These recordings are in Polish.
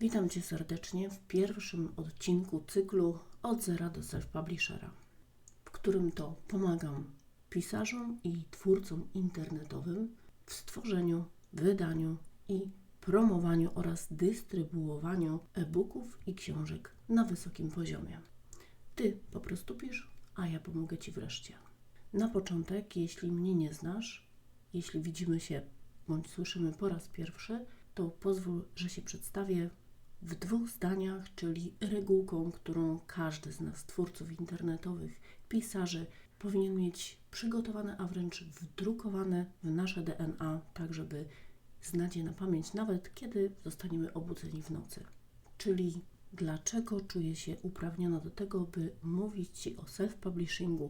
Witam Cię serdecznie w pierwszym odcinku cyklu Od Zera do Self-Publishera, w którym to pomagam pisarzom i twórcom internetowym w stworzeniu, wydaniu i promowaniu oraz dystrybuowaniu e-booków i książek na wysokim poziomie. Ty po prostu pisz, a ja pomogę Ci wreszcie. Na początek, jeśli mnie nie znasz, jeśli widzimy się bądź słyszymy po raz pierwszy, to pozwól, że się przedstawię w dwóch zdaniach, czyli regułką, którą każdy z nas, twórców internetowych, pisarzy, powinien mieć przygotowane, a wręcz wdrukowane w nasze DNA, tak żeby znać je na pamięć, nawet kiedy zostaniemy obudzeni w nocy. Czyli dlaczego czuję się uprawniona do tego, by mówić Ci o self-publishingu,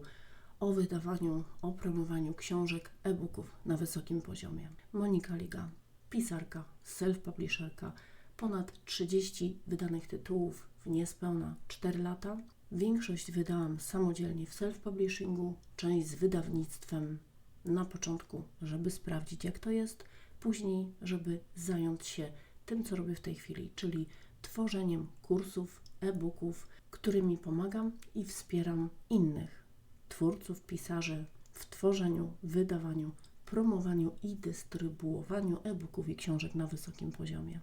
o wydawaniu, o promowaniu książek, e-booków na wysokim poziomie. Monika Liga, pisarka, self-publisherka, ponad 30 wydanych tytułów w niespełna 4 lata. Większość wydałam samodzielnie w self-publishingu, część z wydawnictwem na początku, żeby sprawdzić jak to jest, później, żeby zająć się tym, co robię w tej chwili, czyli tworzeniem kursów, e-booków, którymi pomagam i wspieram innych twórców, pisarzy w tworzeniu, wydawaniu, promowaniu i dystrybuowaniu e-booków i książek na wysokim poziomie.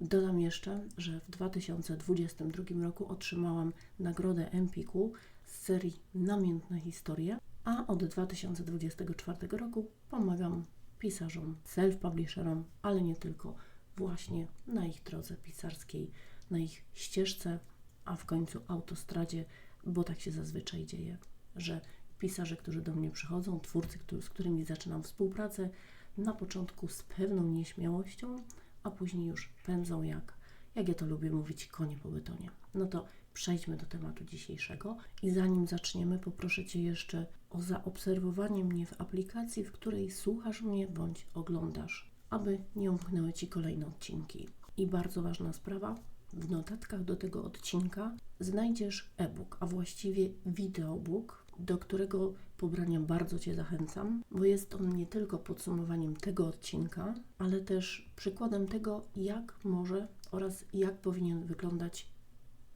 Dodam jeszcze, że w 2022 roku otrzymałam nagrodę Empiku z serii Namiętne historie, a od 2024 roku pomagam pisarzom, self-publisherom, ale nie tylko, właśnie na ich drodze pisarskiej, na ich ścieżce, a w końcu autostradzie, bo tak się zazwyczaj dzieje, że pisarze, którzy do mnie przychodzą, twórcy, z którymi zaczynam współpracę, na początku z pewną nieśmiałością, a później już pędzą jak, jak ja to lubię mówić, konie po betonie. No to przejdźmy do tematu dzisiejszego i zanim zaczniemy, poproszę Cię jeszcze o zaobserwowanie mnie w aplikacji, w której słuchasz mnie bądź oglądasz, aby nie umknęły Ci kolejne odcinki. I bardzo ważna sprawa, w notatkach do tego odcinka znajdziesz e-book, a właściwie videobook, do którego pobrania bardzo Cię zachęcam, bo jest on nie tylko podsumowaniem tego odcinka, ale też przykładem tego, jak może oraz jak powinien wyglądać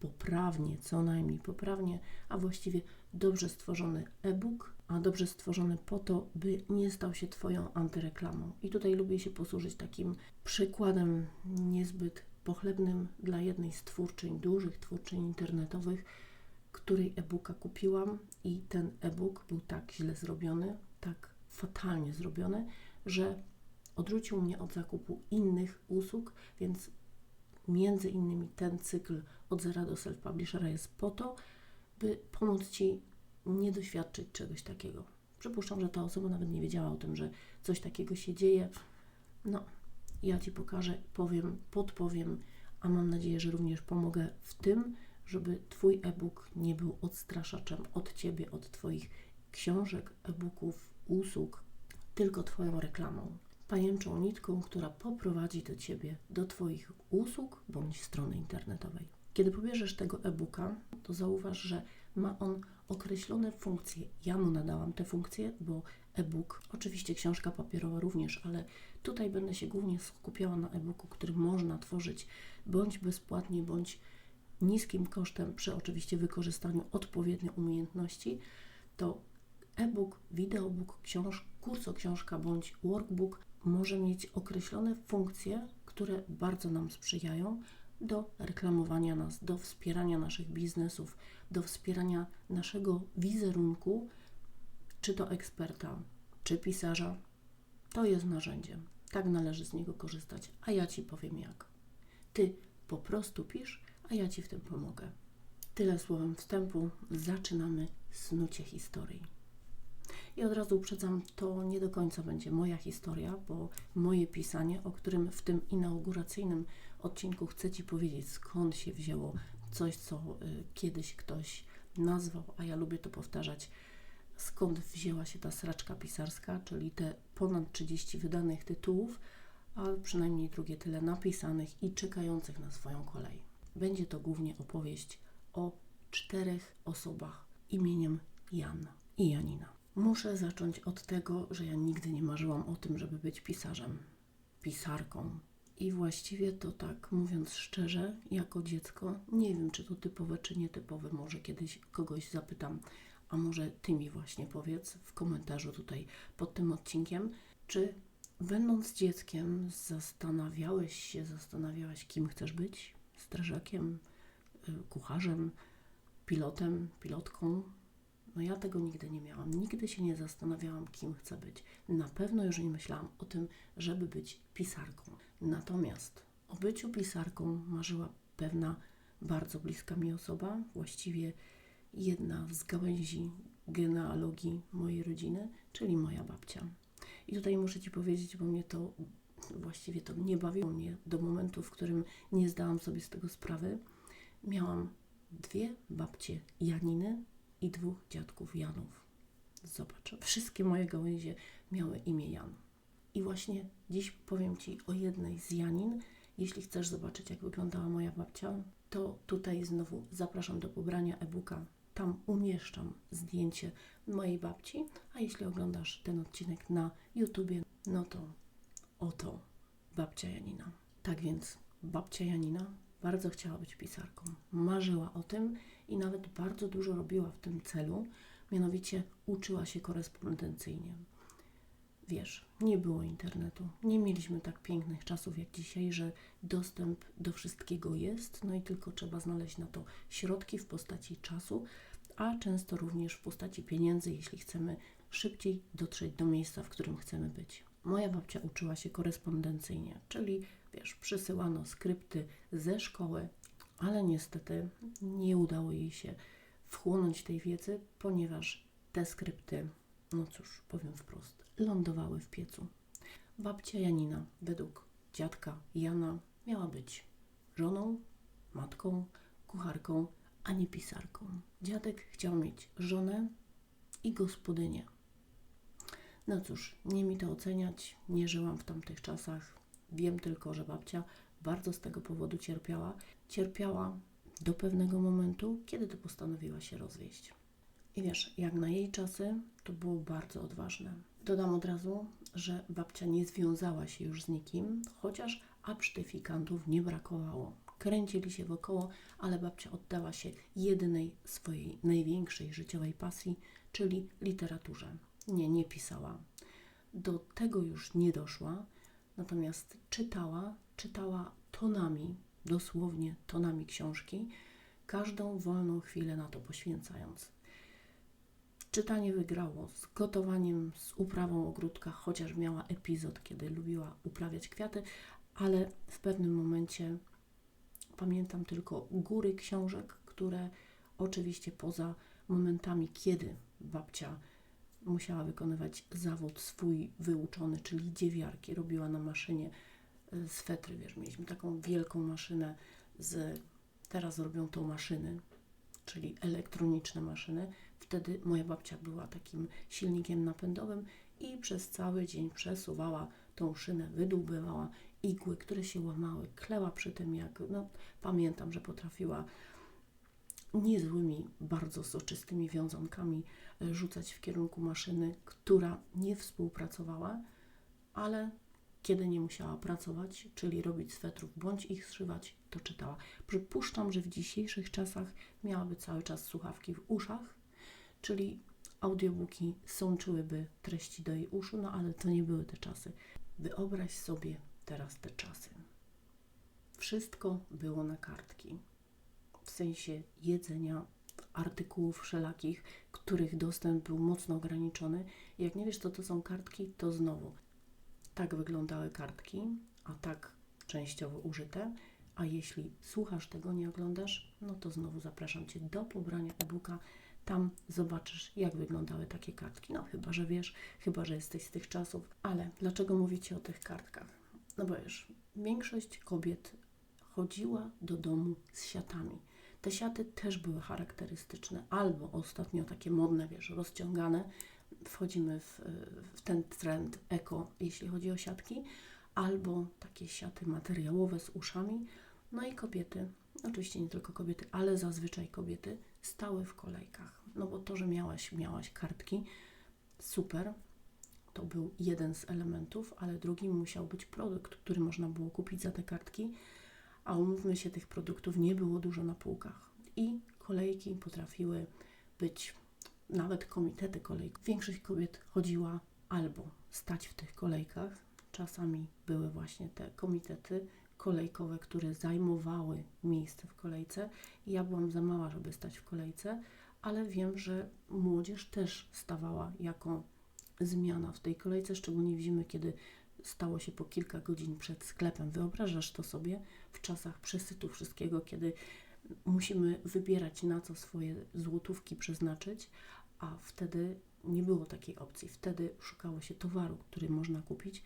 poprawnie, co najmniej poprawnie, a właściwie dobrze stworzony e-book, a dobrze stworzony po to, by nie stał się Twoją antyreklamą. I tutaj lubię się posłużyć takim przykładem niezbyt pochlebnym dla jednej z twórczyń, dużych twórczyń internetowych, której e-booka kupiłam i ten e-book był tak źle zrobiony, tak fatalnie zrobiony, że odrzucił mnie od zakupu innych usług, więc między innymi ten cykl od zera do self-publishera jest po to, by pomóc Ci nie doświadczyć czegoś takiego. Przypuszczam, że ta osoba nawet nie wiedziała o tym, że coś takiego się dzieje. No, ja Ci pokażę, powiem, podpowiem, a mam nadzieję, że również pomogę w tym, żeby Twój e-book nie był odstraszaczem od Ciebie, od Twoich książek, e-booków, usług, tylko Twoją reklamą, pajęczą nitką, która poprowadzi do Ciebie, do Twoich usług bądź strony internetowej. Kiedy pobierzesz tego e-booka, to zauważ, że ma on określone funkcje. Ja mu nadałam te funkcje, bo e-book, oczywiście książka papierowa również, ale tutaj będę się głównie skupiała na e-booku, który można tworzyć bądź bezpłatnie, bądź niskim kosztem, przy oczywiście wykorzystaniu odpowiednio umiejętności, to e-book, videobook, książ, książka bądź workbook może mieć określone funkcje, które bardzo nam sprzyjają do reklamowania nas, do wspierania naszych biznesów, do wspierania naszego wizerunku, czy to eksperta, czy pisarza. To jest narzędzie. Tak należy z niego korzystać, a ja Ci powiem jak. Ty po prostu pisz, a ja Ci w tym pomogę. Tyle słowem wstępu. Zaczynamy snucie historii. I od razu uprzedzam, to nie do końca będzie moja historia, bo moje pisanie, o którym w tym inauguracyjnym odcinku chcę Ci powiedzieć, skąd się wzięło coś, co y, kiedyś ktoś nazwał, a ja lubię to powtarzać, skąd wzięła się ta sraczka pisarska, czyli te ponad 30 wydanych tytułów, a przynajmniej drugie tyle napisanych i czekających na swoją kolej. Będzie to głównie opowieść o czterech osobach imieniem Jan i Janina. Muszę zacząć od tego, że ja nigdy nie marzyłam o tym, żeby być pisarzem, pisarką, I właściwie to tak, mówiąc szczerze, jako dziecko, nie wiem, czy to typowe, czy nietypowe. Może kiedyś kogoś zapytam, a może ty mi właśnie powiedz w komentarzu tutaj pod tym odcinkiem, czy będąc dzieckiem zastanawiałeś się, zastanawiałaś, kim chcesz być? Strażakiem, y, kucharzem, pilotem, pilotką? No ja tego nigdy nie miałam. Nigdy się nie zastanawiałam, kim chcę być. Na pewno już nie myślałam o tym, żeby być pisarką. Natomiast o byciu pisarką marzyła pewna bardzo bliska mi osoba, właściwie jedna z gałęzi genealogii mojej rodziny, czyli moja babcia. I tutaj muszę Ci powiedzieć, bo mnie to właściwie to nie bawiło mnie do momentu, w którym nie zdałam sobie z tego sprawy. Miałam dwie babcie Janiny i dwóch dziadków Janów. Zobacz, wszystkie moje gałęzie miały imię Jan. I właśnie dziś powiem Ci o jednej z Janin. Jeśli chcesz zobaczyć, jak wyglądała moja babcia, to tutaj znowu zapraszam do pobrania e-booka. Tam umieszczam zdjęcie mojej babci, a jeśli oglądasz ten odcinek na YouTubie, no to oto babcia Janina. Tak więc babcia Janina bardzo chciała być pisarką. Marzyła o tym i nawet bardzo dużo robiła w tym celu, mianowicie uczyła się korespondencyjnie. Wiesz, nie było internetu, nie mieliśmy tak pięknych czasów jak dzisiaj, że dostęp do wszystkiego jest, no i tylko trzeba znaleźć na to środki w postaci czasu, a często również w postaci pieniędzy, jeśli chcemy szybciej dotrzeć do miejsca, w którym chcemy być. Moja babcia uczyła się korespondencyjnie, czyli wiesz, przysyłano skrypty ze szkoły, ale niestety nie udało jej się wchłonąć tej wiedzy, ponieważ te skrypty, no cóż, powiem wprost, lądowały w piecu. Babcia Janina, według dziadka Jana, miała być żoną, matką, kucharką, a nie pisarką. Dziadek chciał mieć żonę i gospodynię. No cóż, nie mi to oceniać, nie żyłam w tamtych czasach. Wiem tylko, że babcia bardzo z tego powodu cierpiała. Cierpiała do pewnego momentu, kiedy to postanowiła się rozwieść. I wiesz, jak na jej czasy, to było bardzo odważne. Dodam od razu, że babcia nie związała się już z nikim, chociaż absztyfikantów nie brakowało. Kręcili się wokoło, ale babcia oddała się jedynej swojej największej życiowej pasji, czyli literaturze. Nie, nie pisała. Do tego już nie doszła, natomiast czytała, czytała tonami, dosłownie tonami książki, każdą wolną chwilę na to poświęcając. Czytanie wygrało z gotowaniem, z uprawą ogródka, chociaż miała epizod, kiedy lubiła uprawiać kwiaty, ale w pewnym momencie pamiętam tylko góry książek, które oczywiście poza momentami, kiedy babcia musiała wykonywać zawód swój wyuczony, czyli dziewiarki, robiła na maszynie y, swetry, wiesz, mieliśmy taką wielką maszynę z, teraz robią to maszyny, czyli elektroniczne maszyny. Wtedy moja babcia była takim silnikiem napędowym i przez cały dzień przesuwała tą szynę, wydłubywała igły, które się łamały, kleła przy tym, jak, no pamiętam, że potrafiła niezłymi, bardzo soczystymi wiązankami e, rzucać w kierunku maszyny, która nie współpracowała, ale kiedy nie musiała pracować, czyli robić swetrów bądź ich zszywać, to czytała. Przypuszczam, że w dzisiejszych czasach miałaby cały czas słuchawki w uszach, czyli audiobooki sączyłyby treści do jej uszu, no ale to nie były te czasy. Wyobraź sobie teraz te czasy. Wszystko było na kartki w sensie jedzenia, artykułów wszelakich, których dostęp był mocno ograniczony. Jak nie wiesz, co to są kartki, to znowu tak wyglądały kartki, a tak częściowo użyte. A jeśli słuchasz tego, nie oglądasz, no to znowu zapraszam Cię do pobrania e-booka. Tam zobaczysz, jak wyglądały takie kartki. No, chyba że wiesz, chyba że jesteś z tych czasów. Ale dlaczego mówicie o tych kartkach? No bo wiesz, większość kobiet chodziła do domu z siatami. Te siaty też były charakterystyczne, albo ostatnio takie modne, wiesz, rozciągane. Wchodzimy w, w ten trend eko, jeśli chodzi o siatki, albo takie siaty materiałowe z uszami. No i kobiety, oczywiście nie tylko kobiety, ale zazwyczaj kobiety stały w kolejkach. No bo to, że miałaś, miałaś kartki, super. To był jeden z elementów, ale drugim musiał być produkt, który można było kupić za te kartki, a umówmy się, tych produktów nie było dużo na półkach. I kolejki potrafiły być, nawet komitety kolejkowe. Większość kobiet chodziła albo stać w tych kolejkach, czasami były właśnie te komitety kolejkowe, które zajmowały miejsce w kolejce. Ja byłam za mała, żeby stać w kolejce, ale wiem, że młodzież też stawała jako zmiana w tej kolejce, szczególnie w zimę, kiedy stało się po kilka godzin przed sklepem. Wyobrażasz to sobie w czasach przesytu wszystkiego, kiedy musimy wybierać, na co swoje złotówki przeznaczyć, a wtedy nie było takiej opcji. Wtedy szukało się towaru, który można kupić.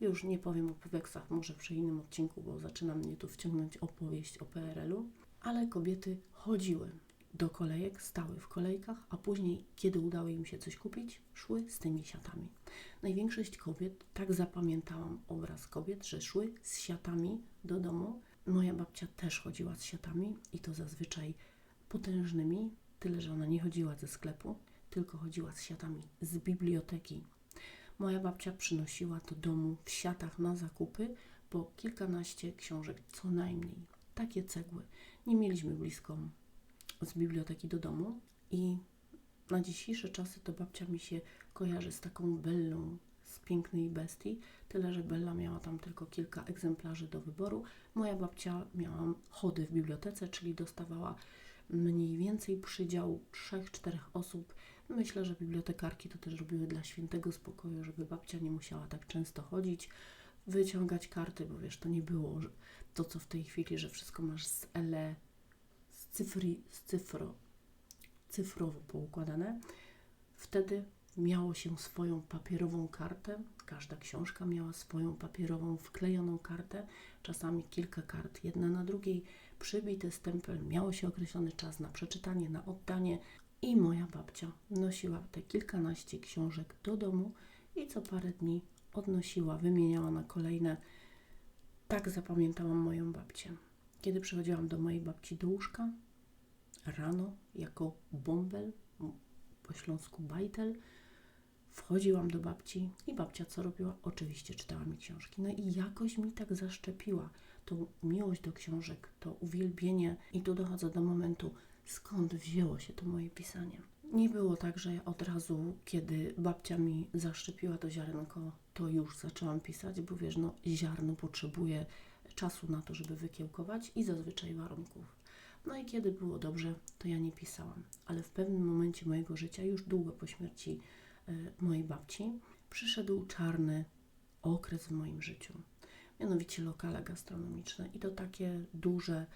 Już nie powiem o poweksach, może przy innym odcinku, bo zaczyna mnie tu wciągnąć opowieść o PRL-u, ale kobiety chodziły do kolejek, stały w kolejkach, a później, kiedy udało im się coś kupić, szły z tymi siatami. Największość kobiet, tak zapamiętałam obraz kobiet, że szły z siatami do domu. Moja babcia też chodziła z siatami i to zazwyczaj potężnymi, tyle że ona nie chodziła ze sklepu, tylko chodziła z siatami z biblioteki. Moja babcia przynosiła do domu w siatach na zakupy po kilkanaście książek co najmniej. Takie cegły. Nie mieliśmy blisko z biblioteki do domu i na dzisiejsze czasy to babcia mi się kojarzy z taką Bellą z pięknej bestii, tyle że Bella miała tam tylko kilka egzemplarzy do wyboru. Moja babcia miała chody w bibliotece, czyli dostawała mniej więcej przydział 3-4 osób. Myślę, że bibliotekarki to też robiły dla świętego spokoju, żeby babcia nie musiała tak często chodzić, wyciągać karty, bo wiesz, to nie było to, co w tej chwili, że wszystko masz z LE, z, cyfry, z cyfro, cyfrowo poukładane. Wtedy miało się swoją papierową kartę. Każda książka miała swoją papierową, wklejoną kartę, czasami kilka kart, jedna na drugiej, przybity stempel, miało się określony czas na przeczytanie, na oddanie. I moja babcia nosiła te kilkanaście książek do domu i co parę dni odnosiła, wymieniała na kolejne. Tak zapamiętałam moją babcię. Kiedy przychodziłam do mojej babci do łóżka, rano, jako bąbel, po śląsku bajtel, wchodziłam do babci i babcia co robiła? Oczywiście czytała mi książki. No i jakoś mi tak zaszczepiła tą miłość do książek, to uwielbienie. I tu dochodzę do momentu, skąd wzięło się to moje pisanie. Nie było tak, że ja od razu, kiedy babcia mi zaszczepiła to ziarenko, to już zaczęłam pisać, bo wiesz, no ziarno potrzebuje czasu na to, żeby wykiełkować i zazwyczaj warunków. No i kiedy było dobrze, to ja nie pisałam. Ale w pewnym momencie mojego życia, już długo po śmierci y, mojej babci, przyszedł czarny okres w moim życiu. Mianowicie lokale gastronomiczne i to takie duże,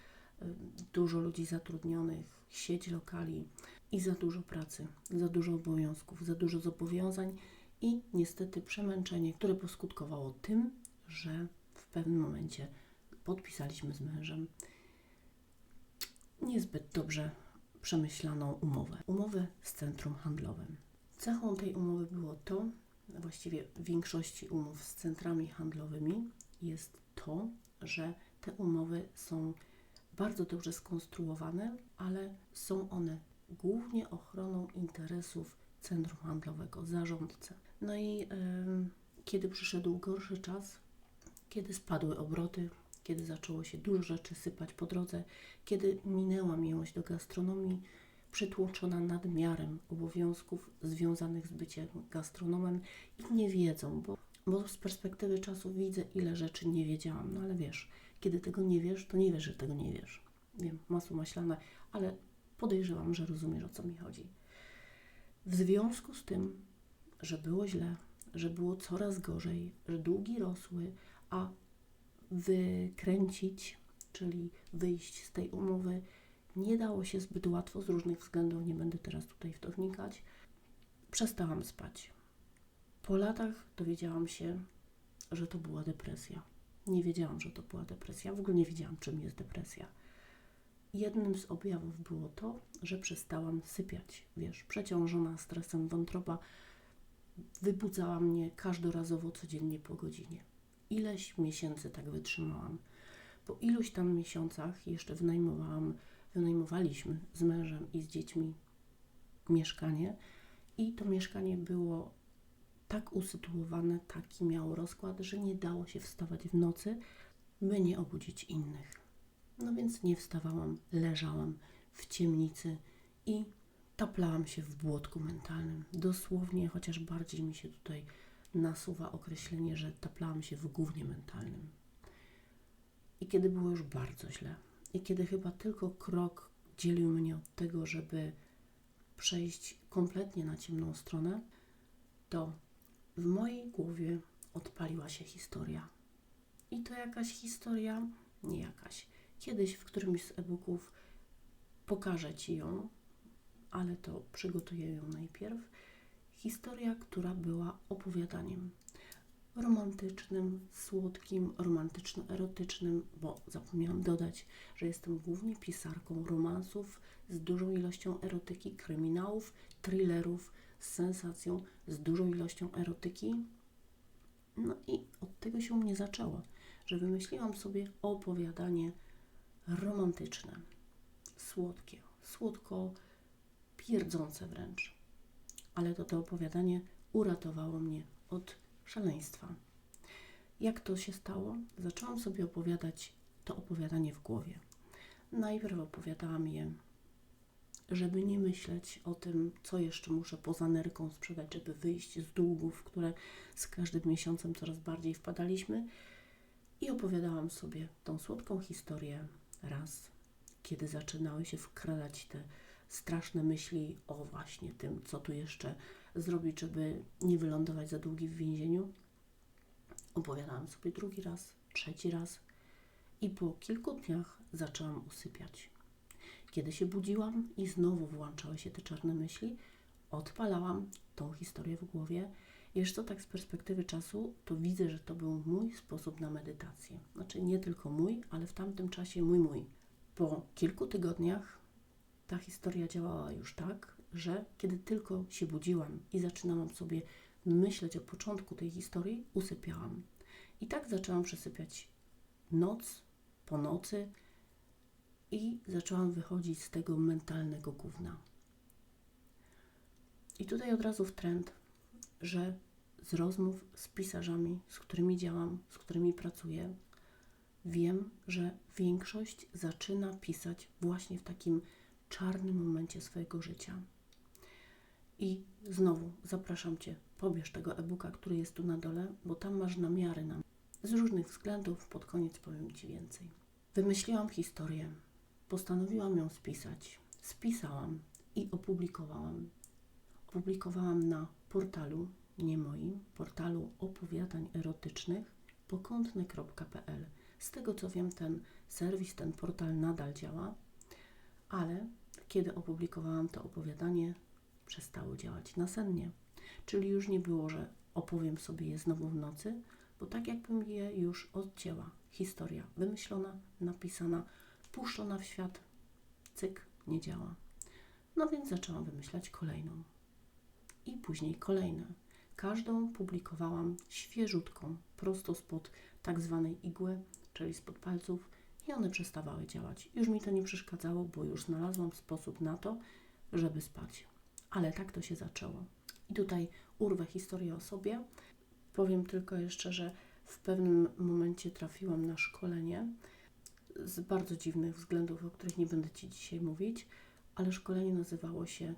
y, dużo ludzi zatrudnionych, sieć lokali i za dużo pracy, za dużo obowiązków, za dużo zobowiązań i niestety przemęczenie, które poskutkowało tym, że w pewnym momencie podpisaliśmy z mężem niezbyt dobrze przemyślaną umowę. Umowę z centrum handlowym. Cechą tej umowy było to, właściwie w większości umów z centrami handlowymi jest to, że te umowy są bardzo dobrze skonstruowane, ale są one głównie ochroną interesów centrum handlowego, zarządcy. No i yy, kiedy przyszedł gorszy czas, kiedy spadły obroty, kiedy zaczęło się dużo rzeczy sypać po drodze, kiedy minęła miłość do gastronomii, przytłoczona nadmiarem obowiązków związanych z byciem gastronomem i nie wiedzą, bo, bo z perspektywy czasu widzę, ile rzeczy nie wiedziałam. No ale wiesz, kiedy tego nie wiesz, to nie wiesz, że tego nie wiesz. Wiem, masło maślane, ale podejrzewam, że rozumiesz, o co mi chodzi. W związku z tym, że było źle, że było coraz gorzej, że długi rosły, a wykręcić, czyli wyjść z tej umowy, nie dało się zbyt łatwo z różnych względów, nie będę teraz tutaj w to wnikać. Przestałam spać. Po latach dowiedziałam się, że to była depresja. Nie wiedziałam, że to była depresja. W ogóle nie wiedziałam, czym jest depresja. Jednym z objawów było to, że przestałam sypiać. Wiesz, przeciążona stresem wątroba wybudzała mnie każdorazowo codziennie po godzinie ileś miesięcy tak wytrzymałam. Po iluś tam miesiącach jeszcze wynajmowałam, wynajmowaliśmy z mężem i z dziećmi mieszkanie i to mieszkanie było tak usytuowane, taki miało rozkład, że nie dało się wstawać w nocy, by nie obudzić innych. No więc nie wstawałam, leżałam w ciemnicy i taplałam się w błotku mentalnym. Dosłownie, chociaż bardziej mi się tutaj nasuwa określenie, że taplałam się w gównie mentalnym. I kiedy było już bardzo źle, i kiedy chyba tylko krok dzielił mnie od tego, żeby przejść kompletnie na ciemną stronę, to w mojej głowie odpaliła się historia. I to jakaś historia, nie jakaś. Kiedyś w którymś z e-booków pokażę Ci ją, ale to przygotuję ją najpierw. Historia, która była opowiadaniem romantycznym, słodkim, romantyczno-erotycznym, bo zapomniałam dodać, że jestem głównie pisarką romansów z dużą ilością erotyki, kryminałów, thrillerów z sensacją, z dużą ilością erotyki. No i od tego się u mnie zaczęło, że wymyśliłam sobie opowiadanie romantyczne, słodkie, słodko pierdzące wręcz. Ale to to opowiadanie uratowało mnie od szaleństwa. Jak to się stało? Zaczęłam sobie opowiadać to opowiadanie w głowie. Najpierw opowiadałam je, żeby nie myśleć o tym, co jeszcze muszę poza nerką sprzedać, żeby wyjść z długów, które z każdym miesiącem coraz bardziej wpadaliśmy. I opowiadałam sobie tą słodką historię raz, kiedy zaczynały się wkradać te straszne myśli o właśnie tym, co tu jeszcze zrobić, żeby nie wylądować za długi w więzieniu. Opowiadałam sobie drugi raz, trzeci raz i po kilku dniach zaczęłam usypiać. Kiedy się budziłam i znowu włączały się te czarne myśli, odpalałam tą historię w głowie. Co, tak z perspektywy czasu, to widzę, że to był mój sposób na medytację. Znaczy nie tylko mój, ale w tamtym czasie mój, mój. Po kilku tygodniach ta historia działała już tak, że kiedy tylko się budziłam i zaczynałam sobie myśleć o początku tej historii, usypiałam. I tak zaczęłam przesypiać noc po nocy i zaczęłam wychodzić z tego mentalnego gówna. I tutaj od razu w trend, że z rozmów z pisarzami, z którymi działam, z którymi pracuję, wiem, że większość zaczyna pisać właśnie w takim czarnym momencie swojego życia. I znowu zapraszam Cię, pobierz tego e-booka, który jest tu na dole, bo tam masz namiary na z różnych względów, pod koniec powiem Ci więcej. Wymyśliłam historię, postanowiłam ją spisać. Spisałam i opublikowałam. Opublikowałam na portalu, nie moim, portalu opowiadań erotycznych pokątne.pl. Z tego co wiem, ten serwis, ten portal nadal działa, ale kiedy opublikowałam to opowiadanie, przestało działać nasennie. Czyli już nie było, że opowiem sobie je znowu w nocy, bo tak jakbym je już odcięła. Historia wymyślona, napisana, puszczona w świat, cyk, nie działa. No więc zaczęłam wymyślać kolejną. I później kolejne. Każdą publikowałam świeżutką, prosto spod tak zwanej igły, czyli spod palców, i one przestawały działać. Już mi to nie przeszkadzało, bo już znalazłam sposób na to, żeby spać. Ale tak to się zaczęło. I tutaj urwę historię o sobie. Powiem tylko jeszcze, że w pewnym momencie trafiłam na szkolenie z bardzo dziwnych względów, o których nie będę Ci dzisiaj mówić, ale szkolenie nazywało się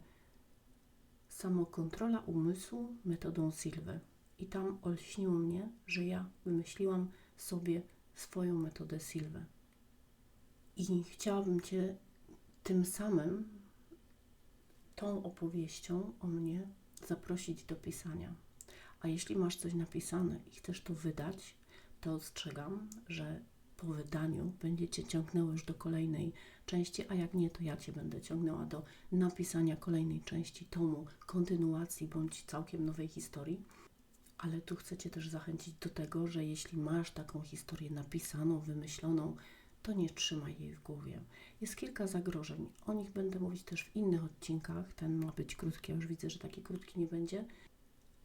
Samokontrola umysłu metodą Silwy. I tam olśniło mnie, że ja wymyśliłam sobie swoją metodę Silwy. I chciałabym Cię tym samym, tą opowieścią o mnie zaprosić do pisania. A jeśli masz coś napisane i chcesz to wydać, to ostrzegam, że po wydaniu będzie Cię ciągnęło już do kolejnej części, a jak nie, to ja Cię będę ciągnęła do napisania kolejnej części tomu, kontynuacji bądź całkiem nowej historii. Ale tu chcę Cię też zachęcić do tego, że jeśli masz taką historię napisaną, wymyśloną, to nie trzymaj jej w głowie. Jest kilka zagrożeń. O nich będę mówić też w innych odcinkach. Ten ma być krótki, ja już widzę, że taki krótki nie będzie.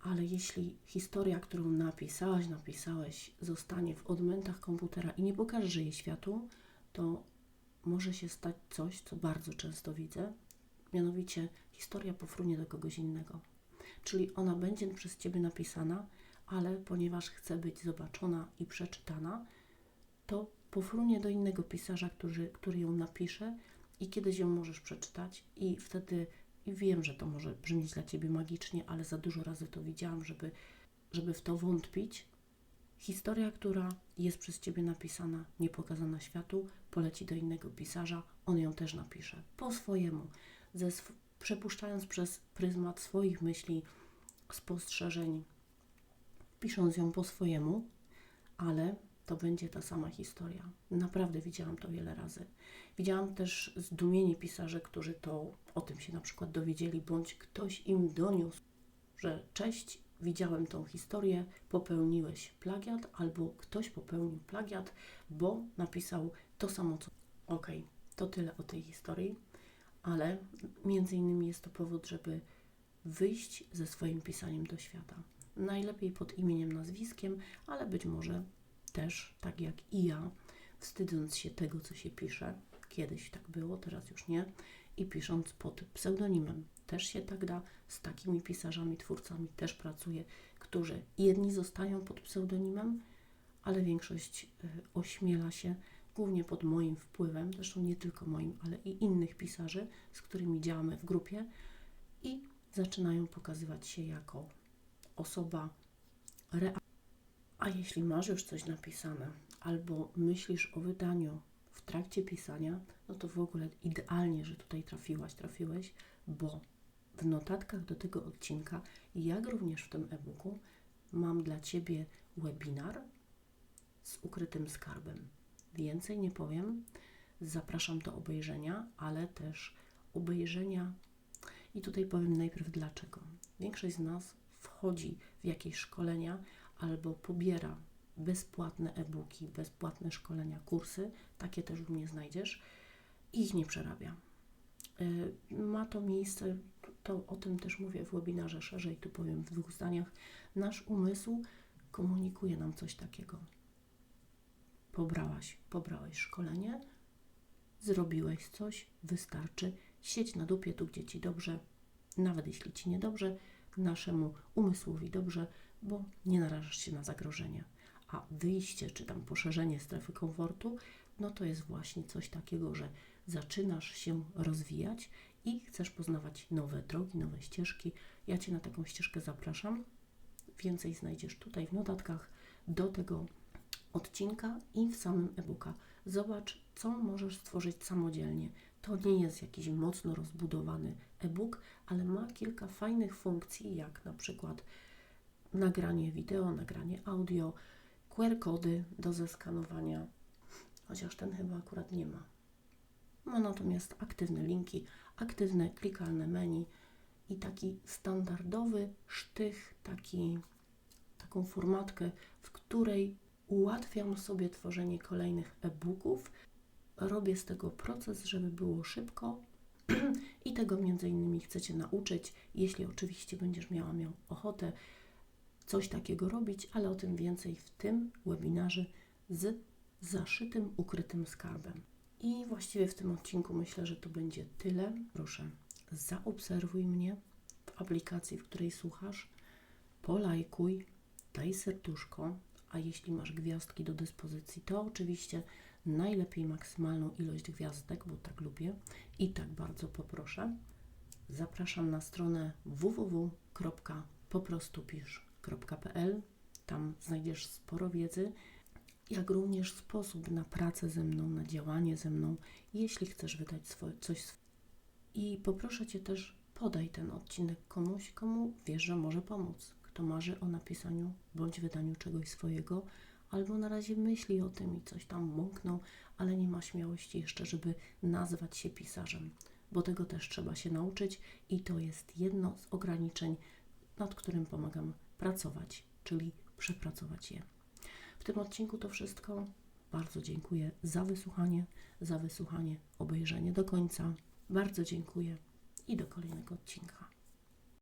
Ale jeśli historia, którą napisałaś, napisałeś, zostanie w odmętach komputera i nie pokażesz jej światu, to może się stać coś, co bardzo często widzę, mianowicie historia pofrunie do kogoś innego. Czyli ona będzie przez Ciebie napisana, ale ponieważ chce być zobaczona i przeczytana, to pofrunie do innego pisarza, który, który ją napisze i kiedyś ją możesz przeczytać i wtedy i wiem, że to może brzmieć dla Ciebie magicznie, ale za dużo razy to widziałam, żeby, żeby w to wątpić. Historia, która jest przez Ciebie napisana, nie pokazana światu, poleci do innego pisarza, on ją też napisze po swojemu, ze sw- przepuszczając przez pryzmat swoich myśli, spostrzeżeń, pisząc ją po swojemu, ale to będzie ta sama historia. Naprawdę widziałam to wiele razy. Widziałam też zdumienie pisarzy, którzy to o tym się na przykład dowiedzieli, bądź ktoś im doniósł, że cześć, widziałem tą historię, popełniłeś plagiat, albo ktoś popełnił plagiat, bo napisał to samo co. Okej, to tyle o tej historii, ale między innymi jest to powód, żeby wyjść ze swoim pisaniem do świata. Najlepiej pod imieniem, nazwiskiem, ale być może też, tak jak i ja, wstydząc się tego, co się pisze. Kiedyś tak było, teraz już nie. I pisząc pod pseudonimem. Też się tak da. Z takimi pisarzami, twórcami też pracuję, którzy jedni zostają pod pseudonimem, ale większość y, ośmiela się, głównie pod moim wpływem, zresztą nie tylko moim, ale i innych pisarzy, z którymi działamy w grupie i zaczynają pokazywać się jako osoba realna. A jeśli masz już coś napisane, albo myślisz o wydaniu w trakcie pisania, no to w ogóle idealnie, że tutaj trafiłaś, trafiłeś, bo w notatkach do tego odcinka, jak również w tym e-booku, mam dla Ciebie webinar z ukrytym skarbem. Więcej nie powiem. Zapraszam do obejrzenia, ale też obejrzenia. I tutaj powiem najpierw dlaczego. Większość z nas wchodzi w jakieś szkolenia albo pobiera bezpłatne e-booki, bezpłatne szkolenia, kursy. Takie też u mnie znajdziesz i ich nie przerabia. Y, Ma to miejsce, to o tym też mówię w webinarze szerzej, tu powiem w dwóch zdaniach. Nasz umysł komunikuje nam coś takiego. Pobrałaś, pobrałeś szkolenie, zrobiłeś coś, wystarczy. Siedź na dupie tu, gdzie ci dobrze, nawet jeśli ci niedobrze, naszemu umysłowi dobrze, bo nie narażasz się na zagrożenie. A wyjście, czy tam poszerzenie strefy komfortu, no to jest właśnie coś takiego, że zaczynasz się rozwijać i chcesz poznawać nowe drogi, nowe ścieżki. Ja Cię na taką ścieżkę zapraszam. Więcej znajdziesz tutaj w notatkach do tego odcinka i w samym e-booka. Zobacz, co możesz stworzyć samodzielnie. To nie jest jakiś mocno rozbudowany e-book, ale ma kilka fajnych funkcji, jak na przykład nagranie wideo, nagranie audio, QR-kody do zeskanowania, chociaż ten chyba akurat nie ma. Ma natomiast aktywne linki, aktywne klikalne menu i taki standardowy sztych, taki, taką formatkę, w której ułatwiam sobie tworzenie kolejnych e-booków. Robię z tego proces, żeby było szybko i tego między innymi chcecie nauczyć, jeśli oczywiście będziesz miała miał ochotę coś takiego robić, ale o tym więcej w tym webinarze z zaszytym, ukrytym skarbem. I właściwie w tym odcinku myślę, że to będzie tyle. Proszę, zaobserwuj mnie w aplikacji, w której słuchasz, polajkuj, daj serduszko, a jeśli masz gwiazdki do dyspozycji, to oczywiście najlepiej maksymalną ilość gwiazdek, bo tak lubię i tak bardzo poproszę. Zapraszam na stronę www.poprostupisz.pl. Tam znajdziesz sporo wiedzy, jak również sposób na pracę ze mną, na działanie ze mną, jeśli chcesz wydać swoje, coś. sw- I poproszę Cię też, podaj ten odcinek komuś, komu wiesz, że może pomóc. Kto marzy o napisaniu bądź wydaniu czegoś swojego, albo na razie myśli o tym i coś tam mąknął, ale nie ma śmiałości jeszcze, żeby nazwać się pisarzem, bo tego też trzeba się nauczyć i to jest jedno z ograniczeń, nad którym pomagam pracować, czyli przepracować je. W tym odcinku to wszystko. Bardzo dziękuję za wysłuchanie, za wysłuchanie, obejrzenie do końca. Bardzo dziękuję i do kolejnego odcinka.